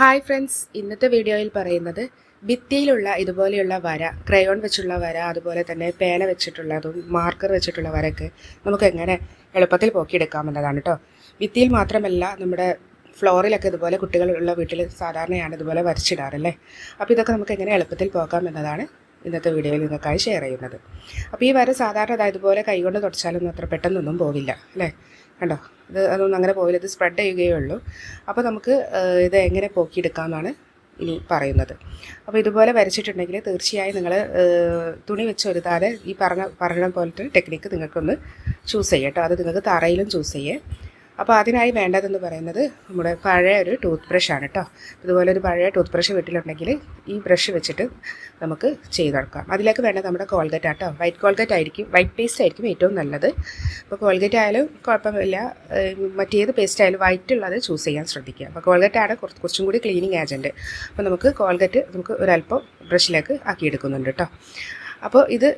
Hi friends ഇന്നത്തെ വീഡിയോയിൽ പറയുന്നത് ഭിത്തിയിലുള്ള ഇതുപോലെയുള്ള വര ക്രയോൺ വെച്ചുള്ള വര അതുപോലെ തന്നെ പേന വെച്ചിട്ടുള്ളതും മാർക്കർ വെച്ചിട്ടുള്ള വരക്ക് നമുക്ക് എങ്ങനെ എളുപ്പത്തിൽ പോക്കിയെടുക്കാമെന്നതാണ് കേട്ടോ ഭിത്തിയിൽ മാത്രമല്ല നമ്മുടെ ഫ്ലോറിലൊക്കെ ഇതുപോലെ കുട്ടികളുള്ള വീട്ടിൽ സാധാരണയാണ് ഇതുപോലെ വരച്ചിടാറല്ലേ? അപ്പോൾ ഇതൊക്കെ നമുക്ക് എങ്ങനെ എളുപ്പത്തിൽ പോകാമെന്നതാണ് ഇന്നത്തെ വീഡിയോയിൽ നിങ്ങൾക്കായി ഷെയർ ചെയ്യുന്നത്. അപ്പോൾ ഈ വര സാധാരണ ഇതുപോലെ കൈകൊണ്ട് തുടച്ചാലൊന്നും അത്ര പെട്ടെന്നൊന്നും പോവില്ല അല്ലേ? കണ്ടോ? ഇത് അതൊന്നും അങ്ങനെ പോയില്ല ഇത് സ്പ്രെഡ് ചെയ്യുകയേ ഉള്ളൂ. അപ്പോൾ നമുക്ക് ഇത് എങ്ങനെ പോക്കിയെടുക്കാമെന്നാണ് ഇനി പറയുന്നത്. അപ്പോൾ ഇതുപോലെ വരച്ചിട്ടുണ്ടെങ്കിൽ തീർച്ചയായും നിങ്ങൾ തുണി വെച്ച് ഒരുതാതെ ഈ പറഞ്ഞ പറഞ്ഞ പോലത്തെ ടെക്നിക്ക് നിങ്ങൾക്കൊന്ന് ചൂസ് ചെയ്യാം കേട്ടോ. അത് നിങ്ങൾക്ക് തറയിലും ചൂസ് ചെയ്യേ. അപ്പോൾ അതിനായി വേണ്ടതെന്ന് പറയുന്നത് നമ്മുടെ പഴയ ഒരു ടൂത്ത് ബ്രഷാണ് കേട്ടോ ഇതുപോലെ ഒരു പഴയ ടൂത്ത് ബ്രഷ് വീട്ടിലുണ്ടെങ്കിൽ ഈ ബ്രഷ് വെച്ചിട്ട് നമുക്ക് ചെയ്തെടുക്കാം. അതിലേക്ക് വേണ്ട നമ്മുടെ കോൾഗറ്റ് ആട്ടോ വൈറ്റ് കോൾഗറ്റ് ആയിരിക്കും വൈറ്റ് പേസ്റ്റ് ആയിരിക്കും ഏറ്റവും നല്ലത്. അപ്പോൾ കോൾഗറ്റ് ആയാലും കുഴപ്പമില്ല. മറ്റേത് പേസ്റ്റ് ആയാലും വൈറ്റ് ഉള്ളത് ചൂസ് ചെയ്യാൻ ശ്രദ്ധിക്കുക. അപ്പോൾ കോൾഗറ്റ് ആണ് കുറച്ച് കുറച്ചും കൂടി ക്ലീനിങ് ഏജന്റ് അപ്പോൾ നമുക്ക് കോൾഗറ്റ് നമുക്ക് ഒരല്പം ബ്രഷിലേക്ക് ആക്കിയെടുക്കുന്നുണ്ട് കേട്ടോ അപ്പോൾ ഇത്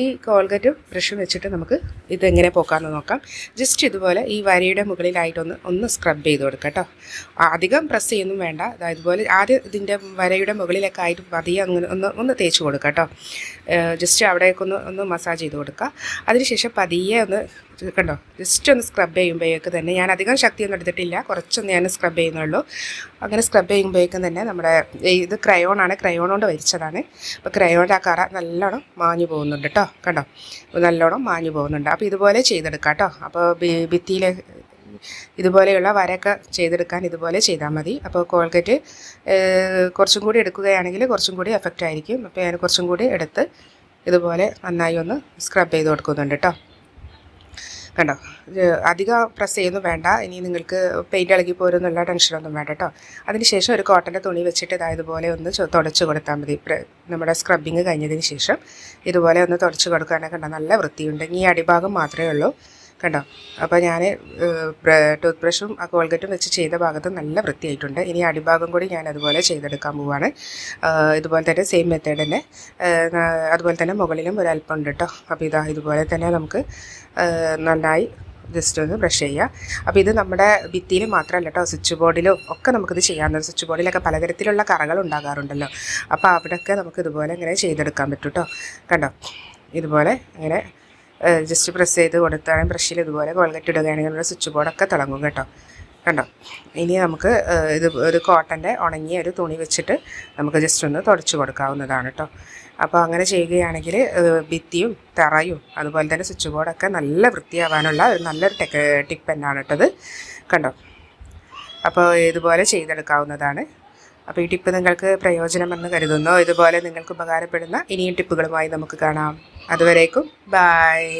ഈ കോൾഗറ്റ് ബ്രഷും വെച്ചിട്ട് നമുക്ക് ഇതെങ്ങനെ പോക്കാമെന്ന് നോക്കാം. ജസ്റ്റ് ഇതുപോലെ ഈ വരയുടെ മുകളിലായിട്ടൊന്ന് ഒന്ന് സ്ക്രബ് ചെയ്ത് കൊടുക്കുക കേട്ടോ. അധികം പ്രസ് ചെയ്യൊന്നും വേണ്ട. ഇതുപോലെ ആദ്യം ഇതിന്റെ വരയുടെ മുകളിലൊക്കെ ആയിട്ട് പതിയെ അങ്ങനെ ഒന്ന് ഒന്ന് തേച്ച് കൊടുക്കുക കേട്ടോ. ജസ്റ്റ് അവിടേക്കൊന്ന് ഒന്ന് മസാജ് ചെയ്ത് കൊടുക്കുക അതിനുശേഷം പതിയെ ഒന്ന് കണ്ടോ ജസ്റ്റ് ഒന്ന് സ്ക്രബ് ചെയ്യുമ്പോഴേക്ക് തന്നെ ഞാൻ അധികം ശക്തിയൊന്നും എടുത്തിട്ടില്ല കുറച്ചൊന്ന് ഞാൻ സ്ക്രബ് ചെയ്യുന്നുള്ളൂ. അങ്ങനെ സ്ക്രബ് ചെയ്യുമ്പോഴേക്കും തന്നെ നമ്മുടെ ഇത് ക്രയോണാണ് ക്രയോൺ കൊണ്ട് വരച്ചതാണ്. അപ്പോൾ ക്രയോണിന്റെ ആ കറ നല്ലോണം മാഞ്ഞു പോകുന്നുണ്ട് കേട്ടോ കണ്ടോ? നല്ലോണം മാഞ്ഞു പോകുന്നുണ്ട്. അപ്പോൾ ഇതുപോലെ ചെയ്തെടുക്കാം കേട്ടോ അപ്പോൾ ഭിത്തിയിലെ ഇതുപോലെയുള്ള വരയൊക്കെ ചെയ്തെടുക്കാൻ ഇതുപോലെ ചെയ്താൽ മതി. അപ്പോൾ കോൾഗേറ്റ് കുറച്ചും കൂടി എടുക്കുകയാണെങ്കിൽ കുറച്ചും കൂടി എഫക്റ്റ് ആയിരിക്കും. അപ്പോൾ ഞാൻ കുറച്ചും കൂടി എടുത്ത് ഇതുപോലെ നന്നായി ഒന്ന് സ്ക്രബ് ചെയ്ത് കൊടുക്കുന്നുണ്ട് കേട്ടോ കണ്ടോ? അധികം പ്രസ് ചെയ്യുന്നു വേണ്ട. ഇനി നിങ്ങൾക്ക് പെയിന്റ് ഇളകി പോരുന്നുള്ള ടെൻഷനൊന്നും വേണ്ട കേട്ടോ അതിനുശേഷം ഒരു കോട്ടന്റെ തുണി വെച്ചിട്ട് ഇതായതുപോലെ ഒന്ന് തുടച്ചു കൊടുത്താൽ മതി. നമ്മുടെ സ്ക്രബിങ് കഴിഞ്ഞതിന് ശേഷം ഇതുപോലെ ഒന്ന് തുടച്ചു കൊടുക്കാനൊക്കെ കണ്ടോ? നല്ല വൃത്തിയുണ്ട്. ഈ അടിഭാഗം മാത്രമേ ഉള്ളൂ. കണ്ടോ? അപ്പോൾ ഞാൻ ടൂത്ത് ബ്രഷും ആ കോൾഗറ്റും വെച്ച് ചെയ്ത ഭാഗത്ത് നല്ല വൃത്തിയായിട്ടുണ്ട്. ഇനി അടിഭാഗം കൂടി ഞാൻ അതുപോലെ ചെയ്തെടുക്കാൻ പോവുകയാണ് ആ, ഇതുപോലെ തന്നെ സെയിം മെത്തേഡ് തന്നെ. അതുപോലെ തന്നെ മുകളിലും ഒരല്പം ഉണ്ട് കേട്ടോ അപ്പോൾ ഇതാ ഇതുപോലെ തന്നെ നമുക്ക് നന്നായി ജസ്റ്റ് ഒന്ന് ബ്രഷ് ചെയ്യുക അപ്പോൾ ഇത് നമ്മുടെ ഭിത്തിയിൽ മാത്രമല്ല കേട്ടോ സ്വിച്ച് ബോർഡിലും ഒക്കെ നമുക്കിത് ചെയ്യാവുന്ന സ്വിച്ച് ബോർഡിലൊക്കെ പലതരത്തിലുള്ള കറകൾ ഉണ്ടാകാറുണ്ടല്ലോ. അപ്പോൾ അവിടെയൊക്കെ നമുക്ക് ഇതുപോലെ ഇങ്ങനെ ചെയ്തെടുക്കാൻ പറ്റും കേട്ടോ കണ്ടോ? ഇതുപോലെ ഇങ്ങനെ ജസ്റ്റ് പ്രസ് ചെയ്ത് കൊടുത്താലും ബ്രഷിൽ ഇതുപോലെ കോൾഗറ്റ് ഇടുകയാണെങ്കിൽ നമ്മുടെ സ്വിച്ച് ബോർഡൊക്കെ തിളങ്ങും കേട്ടോ. കണ്ടോ? ഇനി നമുക്ക് ഇത് ഒരു കോട്ടന്റെ ഉണങ്ങിയ ഒരു തുണി വെച്ചിട്ട് നമുക്ക് ജസ്റ്റ് ഒന്ന് തുടച്ച് കൊടുക്കാവുന്നതാണ് കേട്ടോ. അപ്പോൾ അങ്ങനെ ചെയ്യുകയാണെങ്കിൽ ഭിത്തിയും തറയും അതുപോലെ തന്നെ സ്വിച്ച് ബോർഡൊക്കെ നല്ല വൃത്തിയാവാനുള്ള ഒരു നല്ലൊരു ടെക് ടിപ്പ് തന്നെയാണ് കേട്ടത് കണ്ടോ? അപ്പോൾ ഇതുപോലെ ചെയ്തെടുക്കാവുന്നതാണ്. അപ്പോൾ ഈ ടിപ്പ് നിങ്ങൾക്ക് പ്രയോജനമെന്ന് കരുതുന്നു. ഇതുപോലെ നിങ്ങൾക്ക് ഉപകാരപ്പെടുന്ന ഇനിയും ടിപ്പുകളുമായി നമുക്ക് കാണാം. അതുവരേക്കും. ബായ്